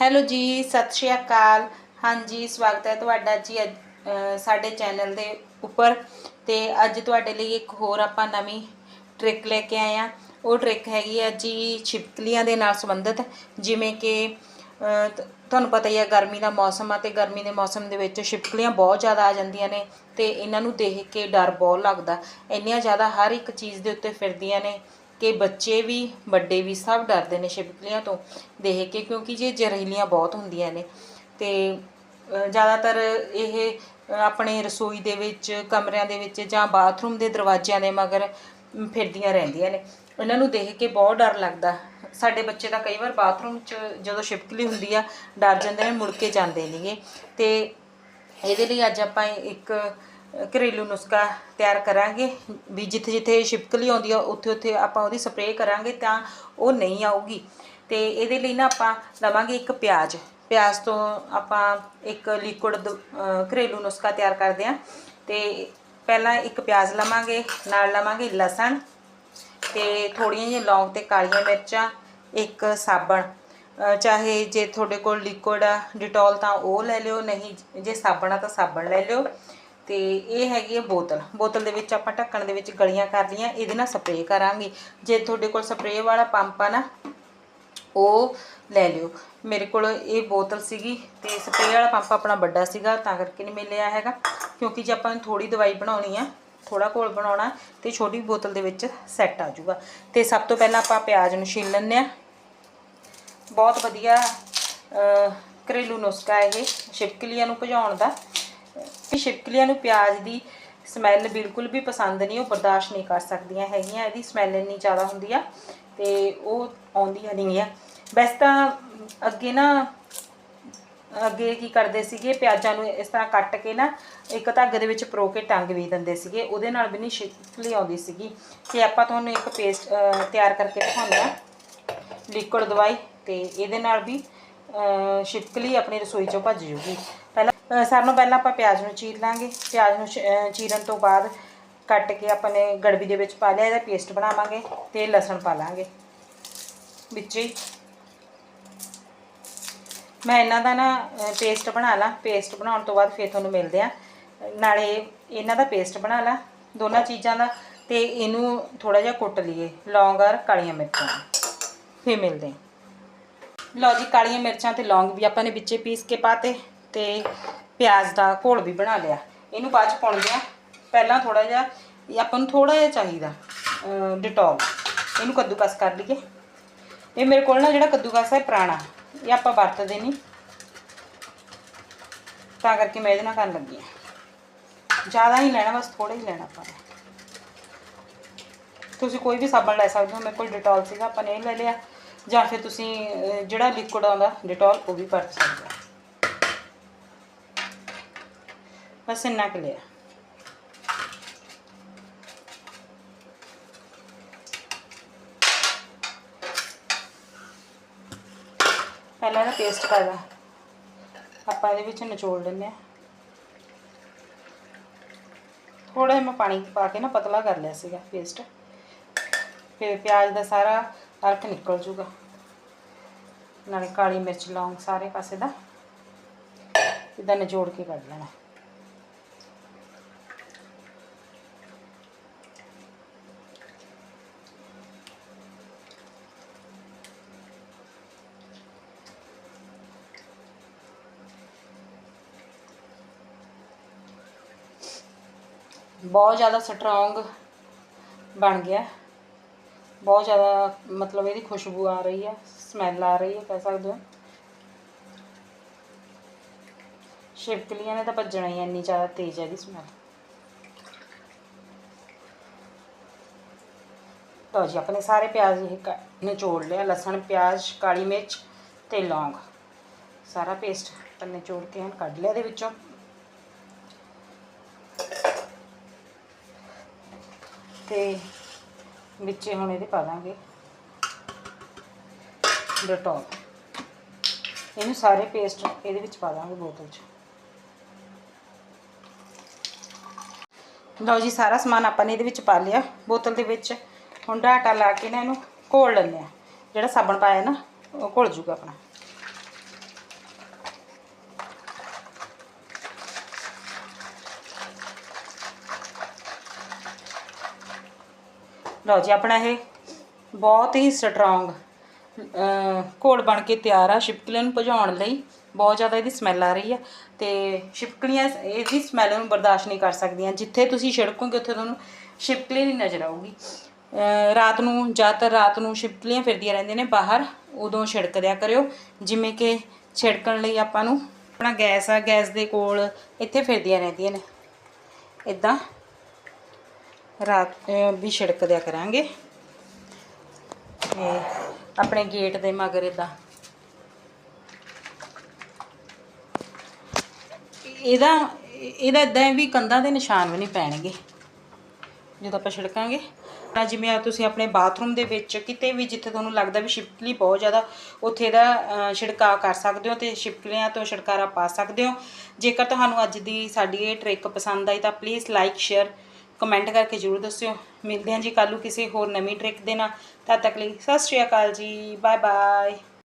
Hello ਜੀ ਸਤਿ ਸ਼੍ਰੀ ਅਕਾਲ। ਹਾਂਜੀ ਸਵਾਗਤ ਹੈ ਤੁਹਾਡਾ ਜੀ ਅੱਜ, ਸਾਡੇ ਚੈਨਲ ਦੇ ਉੱਪਰ। ਤੇ ਅੱਜ ਤੁਹਾਡੇ ਲਈ ਇੱਕ ਹੋਰ ਆਪਾਂ ਨਵੀਂ ਟ੍ਰਿਕ ਲੈ ਕੇ ਆਏ ਆ ਉਹ ਟ੍ਰਿਕ ਹੈਗੀ ਆ ਜੀ ਛਿਪਕਲੀਆਂ ਦੇ ਨਾਲ ਸੰਬੰਧਿਤ। ਜਿਵੇਂ ਕਿ ਤੁਹਾਨੂੰ ਪਤਾ ਹੀ ਹੈ ਗਰਮੀ ਦਾ ਮੌਸਮ ਆ ਤੇ ਗਰਮੀ ਦੇ ਮੌਸਮ ਦੇ ਵਿੱਚ ਛਿਪਕਲੀਆਂ ਬਹੁਤ ਜ਼ਿਆਦਾ ਆ ਜਾਂਦੀਆਂ ਨੇ ਤੇ ਇਹਨਾਂ ਨੂੰ ਦੇਖ ਕੇ ਡਰ ਬਹੁਤ ਲੱਗਦਾ। ਇੰਨੀਆਂ ਜ਼ਿਆਦਾ ਹਰ ਇੱਕ ਚੀਜ਼ ਦੇ ਉੱਤੇ ਫਿਰਦੀਆਂ ਨੇ। ਕਿ ਬੱਚੇ ਵੀ, ਵੱਡੇ ਵੀ ਸਭ ਡਰਦੇ ਨੇ ਛਿਪਕਲੀਆਂ ਤੋਂ ਦੇਖ ਕੇ, ਕਿਉਂਕਿ ਜੇ ਜ਼ਹਿਰੀਲੀਆਂ ਬਹੁਤ ਹੁੰਦੀਆਂ ਨੇ। ਤੇ ਜ਼ਿਆਦਾਤਰ ਇਹ ਆਪਣੇ ਰਸੋਈ ਦੇ ਵਿੱਚ, ਕਮਰਿਆਂ ਦੇ ਵਿੱਚ ਜਾਂ ਬਾਥਰੂਮ ਦੇ ਦਰਵਾਜ਼ਿਆਂ ਦੇ ਮਗਰ ਫਿਰਦੀਆਂ ਰਹਿੰਦੀਆਂ ਨੇ। ਇਹਨਾਂ ਨੂੰ ਦੇਖ ਕੇ ਬਹੁਤ ਡਰ ਲੱਗਦਾ। ਸਾਡੇ ਬੱਚੇ ਤਾਂ ਕਈ ਵਾਰ ਬਾਥਰੂਮ 'ਚ ਜਦੋਂ ਛਿਪਕਲੀ ਹੁੰਦੀ ਆ, ਡਰ ਜਾਂਦੇ ਨੇ, ਮੁੜ ਕੇ ਜਾਂਦੇ ਨੇਗੇ। ਤੇ ਇਹਦੇ ਲਈ ਅੱਜ ਆਪਾਂ ਇੱਕ ਘਰੇਲੂ ਨੁਸਖਾ ਤਿਆਰ ਕਰਾਂਗੇ। ਵੀ ਜਿੱਥੇ ਜਿੱਥੇ ਛਿਪਕਲੀ ਆਉਂਦੀ ਆ, ਉੱਥੇ ਉੱਥੇ ਆਪਾਂ ਉਹਦੀ ਸਪਰੇਅ ਕਰਾਂਗੇ ਤਾਂ ਉਹ ਨਹੀਂ ਆਊਗੀ। ਤੇ ਇਹਦੇ ਲਈ ਨਾ ਆਪਾਂ ਲਵਾਂਗੇ ਇੱਕ ਪਿਆਜ਼। ਪਿਆਜ਼ ਤੋਂ ਆਪਾਂ ਇੱਕ ਲਿਕੁਇਡ ਘਰੇਲੂ ਨੁਸਖਾ ਤਿਆਰ ਕਰਦੇ ਹਾਂ ਤੇ ਪਹਿਲਾਂ ਇੱਕ ਪਿਆਜ਼ ਲਵਾਂਗੇ, ਨਾਲ ਲਵਾਂਗੇ ਲਸਣ ਤੇ ਥੋੜੀਆਂ ਜਿਹੀਆਂ ਲੌਂਗ ਤੇ ਕਾਲੀਆਂ ਮਿਰਚਾਂ, ਇੱਕ ਸਾਬਣ। ਚਾਹੇ ਜੇ ਤੁਹਾਡੇ ਕੋਲ ਲਿਕੁਇਡ ਆ, ਡਿਟੋਲ ਤਾਂ ਉਹ ਲੈ ਲਿਓ, ਨਹੀਂ ਜੇ ਸਾਬਣ ਆ ਤਾਂ ਸਾਬਣ ਲੈ ਲਿਓ। ਤੇ ਇਹ ਹੈਗੀ ਹੈ ਬੋਤਲ। ਬੋਤਲ ਦੇ ਵਿੱਚ ਆਪਾਂ ਢੱਕਣ ਦੇ ਵਿੱਚ ਗਲੀਆਂ ਕਰ ਲਈਆਂ, ਇਹਦੇ ਨਾਲ ਸਪਰੇਅ ਕਰਾਂਗੇ। ਜੇ ਤੁਹਾਡੇ ਕੋਲ ਸਪਰੇਅ ਵਾਲਾ ਪੰਪ ਆ ਨਾ, ਉਹ ਲੈ ਲਿਓ। ਮੇਰੇ ਕੋਲ ਇਹ ਬੋਤਲ ਸੀਗੀ ਤੇ ਸਪਰੇਅ ਵਾਲਾ ਪੰਪ ਆਪਣਾ ਵੱਡਾ ਸੀਗਾ, ਤਾਂ ਕਰਕੇ ਨਹੀਂ ਮਿਲਿਆ ਹੈਗਾ। ਕਿਉਂਕਿ ਜੇ ਆਪਾਂ ਥੋੜੀ ਦਵਾਈ ਬਣਾਉਣੀ ਆ ਥੋੜਾ ਕੋਲ ਬਣਾਉਣਾ, ਤੇ ਛੋਟੀ ਬੋਤਲ ਦੇ ਵਿੱਚ ਸੈੱਟ ਆ ਜਾਊਗਾ। ਤੇ ਸਭ ਤੋਂ ਪਹਿਲਾਂ ਆਪਾਂ ਪਿਆਜ਼ ਨੂੰ ਛਿੱਲ ਲੈਂਦੇ ਆ ਬਹੁਤ ਵਧੀਆ ਘਰੇਲੂ ਨੁਸਖਾ ਇਹ, ਛਿਪਕਲੀਆਂ ਨੂੰ ਭਜਾਉਣ ਦਾ। ਛਿਪਕਲੀਆਂ ਨੂੰ ਪਿਆਜ਼ ਦੀ ਸਮੈਲ ਬਿਲਕੁਲ ਵੀ ਪਸੰਦ ਨਹੀਂ, ਉਹ ਬਰਦਾਸ਼ਤ ਨਹੀਂ ਕਰ ਸਕਦੀਆਂ ਹੈਗੀਆਂ, ਇਹਦੀ ਸਮੈਲ ਇੰਨੀ ਜ਼ਿਆਦਾ ਹੁੰਦੀ ਆ ਤੇ ਉਹ ਆਉਂਦੀਆਂ ਨਹੀਂ ਆ। ਵੈਸੇ ਤਾਂ ਅੱਗੇ ਨਾ, ਅੱਗੇ ਕੀ ਕਰਦੇ ਸੀਗੇ, ਪਿਆਜ਼ਾਂ ਨੂੰ ਇਸ ਤਰ੍ਹਾਂ ਕੱਟ ਕੇ ਨਾ ਇੱਕ ਧਾਗੇ ਦੇ ਵਿੱਚ ਪਰੋ ਕੇ ਟੰਗ ਵੀ ਦਿੰਦੇ ਸੀਗੇ, ਉਹਦੇ ਨਾਲ ਵੀ ਨਹੀਂ ਛਿਪਕਲੀ ਆਉਂਦੀ ਸੀਗੀ। ਤੇ ਆਪਾਂ ਤੁਹਾਨੂੰ ਇੱਕ ਪੇਸਟ ਤਿਆਰ ਕਰਕੇ ਦਿਖਾਉਂਦੇ ਆ ਲਿਕੁਇਡ ਦਵਾਈ ਤੇ ਇਹਦੇ ਨਾਲ ਵੀ ਛਿਪਕਲੀ ਆਪਣੀ ਰਸੋਈ ਚੋਂ ਭੱਜ ਜੂਗੀ। ਸਾਰਿਆਂ ਨੂੰ ਪਹਿਲਾਂ ਆਪਾਂ ਪਿਆਜ਼ ਨੂੰ ਚੀਰ ਲਾਂਗੇ। ਪਿਆਜ਼ ਨੂੰ ਚੀਰਨ ਤੋਂ ਬਾਅਦ ਕੱਟ ਕੇ ਆਪਾਂ ਨੇ ਗੜਬੀ ਦੇ ਵਿੱਚ ਪਾ ਲਿਆ, ਇਹਦਾ ਪੇਸਟ ਬਣਾਵਾਂਗੇ ਤੇ ਲਸਣ ਪਾ ਲਾਂਗੇ। ਵਿੱਚ ਹੀ। ਮੈਂ ਇਹਨਾਂ ਦਾ ਨਾ ਪੇਸਟ ਬਣਾ ਲਾਂ। ਪੇਸਟ ਬਣਾਉਣ ਤੋਂ ਬਾਅਦ ਫਿਰ ਤੁਹਾਨੂੰ ਮਿਲਦੇ ਆ ਨਾਲੇ ਇਹਨਾਂ ਦਾ ਪੇਸਟ ਬਣਾ ਲਾਂ, ਦੋਨਾਂ ਚੀਜ਼ਾਂ ਦਾ। ਤੇ ਇਹਨੂੰ ਥੋੜਾ ਜਿਹਾ ਕੁੱਟ ਲਈਏ, ਲੌਂਗ ਔਰ ਕਾਲੀਆਂ ਮਿਰਚਾਂ ਫਿਰ ਮਿਲਦੇ ਹਾਂ। ਲਓ ਜੀ, ਕਾਲੀਆਂ ਮਿਰਚਾਂ ਤੇ ਲੌਂਗ ਵੀ ਆਪਾਂ ਨੇ ਵਿੱਚੇ ਪੀਸ ਕੇ ਪਾਤੇ। ਤੇ ਪਿਆਜ਼ ਦਾ ਘੋਲ ਵੀ ਬਣਾ ਲਿਆ। ਇਹਨੂੰ ਬਾਅਦ ਚ ਪਾਉਣਗੇ ਆ ਪਹਿਲਾਂ ਥੋੜਾ ਜਿਹਾ ਇਹ ਆਪਾਂ ਨੂੰ ਥੋੜਾ ਜਿਹਾ ਚਾਹੀਦਾ ਡਿਟੋਲ। ਇਹਨੂੰ ਕੱਦੂਕਸ ਕਰ ਲਈਏ। ਇਹ ਮੇਰੇ ਕੋਲ ਨਾ ਜਿਹੜਾ ਕੱਦੂਕਸ ਹੈ ਪੁਰਾਣਾ, ਇਹ ਆਪਾਂ ਵਰਤਦੇ ਨਹੀਂ। ਤਾਂ ਕਰਕੇ ਮੈਂ ਇਹਦੇ ਨਾਲ ਕਰਨ ਲੱਗੀ ਹਾਂ। ਜ਼ਿਆਦਾ ਹੀ ਲੈਣਾ, ਬਸ ਥੋੜਾ ਹੀ ਲੈਣਾ ਆਪਾਂ ਤੁਸੀਂ ਕੋਈ ਵੀ ਸਾਬਣ ਲੈ ਸਕਦੇ ਹੋ, ਮੇਰੇ ਕੋਲ ਡਿਟੋਲ ਸੀਗਾ, ਆਪਾਂ ਨੇ ਇਹ ਲੈ ਲਿਆ। ਜਾਂ ਫਿਰ ਤੁਸੀਂ ਜਿਹੜਾ ਲਿਕੁਇਡ ਆਉਂਦਾ, ਡਿਟੋਲ ਉਹ ਵੀ ਵਰਤ ਸਕਦੇ ਹੋ। ਬਸ ਇੰਨਾ ਕੁ ਲਿਆ। ਪਹਿਲਾਂ ਇਹਦਾ ਪੇਸਟ ਕਰਦਾ ਆਪਾਂ ਇਹਦੇ ਵਿੱਚ ਨਿਚੋੜ ਲੈਂਦੇ ਆ ਥੋੜਾ ਜਿਹਾ ਮੈਂ ਪਾਣੀ ਪਾ ਕੇ ਨਾ ਪਤਲਾ ਕਰ ਲਿਆ ਸੀਗਾ ਪੇਸਟ ਫਿਰ ਪਿਆਜ਼ ਦਾ ਸਾਰਾ ਅਰਕ ਨਿਕਲ ਜੂਗਾ। ਨਾਲੇ ਕਾਲੀ ਮਿਰਚ, ਲੌਂਗ ਸਾਰੇ ਪਾਸੇ ਦਾ। ਇਦਾਂ ਨਿਚੋੜ ਕੇ ਕੱਢ ਲੈਣਾ। ਬਹੁਤ ਜ਼ਿਆਦਾ ਸਟਰੋਂਗ ਬਣ ਗਿਆ। ਬਹੁਤ ਜ਼ਿਆਦਾ ਮਤਲਬ ਇਹਦੀ ਖੁਸ਼ਬੂ ਆ ਰਹੀ ਹੈ ਸਮੈਲ ਆ ਰਹੀ ਹੈ ਕਹਿ ਸਕਦੇ ਹੋ। ਛਿਪਕਲੀਆਂ ਨੇ ਤਾਂ ਭੱਜਣਾ ਹੀ ਹੈ, ਇੰਨੀ ਜ਼ਿਆਦਾ ਤੇਜ਼ ਹੈ ਇਹਦੀ ਸਮੈਲ ਲਓ ਜੀ ਆਪਣੇ ਸਾਰੇ ਪਿਆਜ਼ ਇਹ ਕ- ਨਿਚੋੜ ਲਿਆ ਲਸਣ ਪਿਆਜ਼ ਕਾਲੀ ਮਿਰਚ ਤੇ ਲੌਂਗ। ਸਾਰਾ ਪੇਸਟ ਆਪਾਂ ਨਿਚੋੜ ਕੇ ਹੁਣ ਕੱਢ ਲਿਆ ਇਹਦੇ ਵਿੱਚੋਂ। ਤੇ ਵਿੱਚੇ ਹੁਣ ਇਹਦੇ ਪਾ ਦਾਂਗੇ ਡਟੋਲ ਇਹਨੂੰ ਸਾਰੇ ਪੇਸਟ ਇਹਦੇ ਵਿੱਚ ਪਾ ਦਾਂਗੇ ਬੋਤਲ 'ਚ। ਲਓ ਜੀ, ਸਾਰਾ ਸਮਾਨ ਆਪਾਂ ਨੇ ਇਹਦੇ ਵਿੱਚ ਪਾ ਲਿਆ। ਬੋਤਲ ਦੇ ਵਿੱਚ ਹੁਣ ਡਾਟਾ ਲਾ ਕੇ ਨਾ ਇਹਨੂੰ ਘੋਲ ਲੈਂਦੇ ਆ ਜਿਹੜਾ ਸਾਬਣ ਪਾਇਆ ਨਾ, ਉਹ ਘੁਲ ਜੂਗਾ ਆਪਣਾ। ਲਓ ਜੀ, ਆਪਣਾ ਇਹ ਬਹੁਤ ਹੀ ਸਟਰੋਂਗ ਘੋਲ ਬਣ ਕੇ ਤਿਆਰ ਆ ਛਿਪਕਲੀਆਂ ਨੂੰ ਭਜਾਉਣ ਲਈ। ਬਹੁਤ ਜ਼ਿਆਦਾ ਇਹਦੀ ਸਮੈਲ ਆ ਰਹੀ ਆ ਤੇ ਛਿਪਕਲੀਆਂ ਇਹਦੀ ਸਮੈਲ ਨੂੰ ਬਰਦਾਸ਼ਤ ਨਹੀਂ ਕਰ ਸਕਦੀਆਂ। ਜਿੱਥੇ ਤੁਸੀਂ ਛਿੜਕੋਗੇ, ਉੱਥੇ ਤੁਹਾਨੂੰ ਛਿਪਕਲੀ ਨਹੀਂ ਨਜ਼ਰ ਆਊਗੀ। ਰਾਤ ਨੂੰ, ਜ਼ਿਆਦਾਤਰ ਰਾਤ ਨੂੰ ਛਿਪਕਲੀਆਂ ਫਿਰਦੀਆਂ ਰਹਿੰਦੀਆਂ ਨੇ ਬਾਹਰ, ਉਦੋਂ ਛਿੜਕ ਦਿਆ ਕਰਿਓ। ਜਿਵੇਂ ਕਿ ਛਿੜਕਣ ਲਈ ਆਪਾਂ ਨੂੰ ਆਪਣਾ ਗੈਸ ਆ, ਗੈਸ ਦੇ ਕੋਲ ਇੱਥੇ ਫਿਰਦੀਆਂ ਰਹਿੰਦੀਆਂ ਨੇ। ਇਦਾਂ ਰਾਤ ਵੀ ਛਿੜਕ ਦਿਆ ਕਰਾਂਗੇ। ਤੇ ਆਪਣੇ ਗੇਟ ਦੇ ਮਗਰ ਇਦਾਂ ਇਹਦਾ ਇਹਦਾ ਇਦਾਂ ਵੀ ਕੰਧਾਂ ਦੇ ਨਿਸ਼ਾਨ ਵੀ ਨਹੀਂ ਪੈਣਗੇ, ਜਦੋਂ ਆਪਾਂ ਛਿੜਕਾਂਗੇ। ਤਾਂ ਜਿਵੇਂ ਆ ਤੁਸੀਂ ਆਪਣੇ ਬਾਥਰੂਮ ਦੇ ਵਿੱਚ ਕਿਤੇ ਵੀ ਜਿੱਥੇ ਤੁਹਾਨੂੰ ਲੱਗਦਾ ਵੀ ਛਿਪਕਲੀ ਬਹੁਤ ਜ਼ਿਆਦਾ, ਉੱਥੇ ਇਹਦਾ ਛਿੜਕਾਅ ਕਰ ਸਕਦੇ ਹੋ ਤੇ ਛਿਪਕਲੀਆਂ ਤੋਂ ਛਿੜਕਾਰਾ ਪਾ ਸਕਦੇ ਹੋ। ਜੇਕਰ ਤੁਹਾਨੂੰ ਅੱਜ ਦੀ ਸਾਡੀ ਇਹ ਟ੍ਰਿਕ ਪਸੰਦ ਆਈ ਤਾਂ ਪਲੀਜ਼ ਲਾਈਕ ਸ਼ੇਅਰ ਕਮੈਂਟ ਕਰਕੇ ਜਰੂਰ ਦੱਸਿਓ। ਮਿਲਦੇ ਹਾਂ ਜੀ ਕੱਲ੍ਹ ਨੂੰ ਕਿਸੇ ਹੋਰ ਨਵੀਂ ਟ੍ਰਿਕ ਦੇ ਨਾਲ। ਤਦ ਤੱਕ ਲਈ ਸਤਿ ਸ਼੍ਰੀ ਅਕਾਲ ਜੀ। Bye bye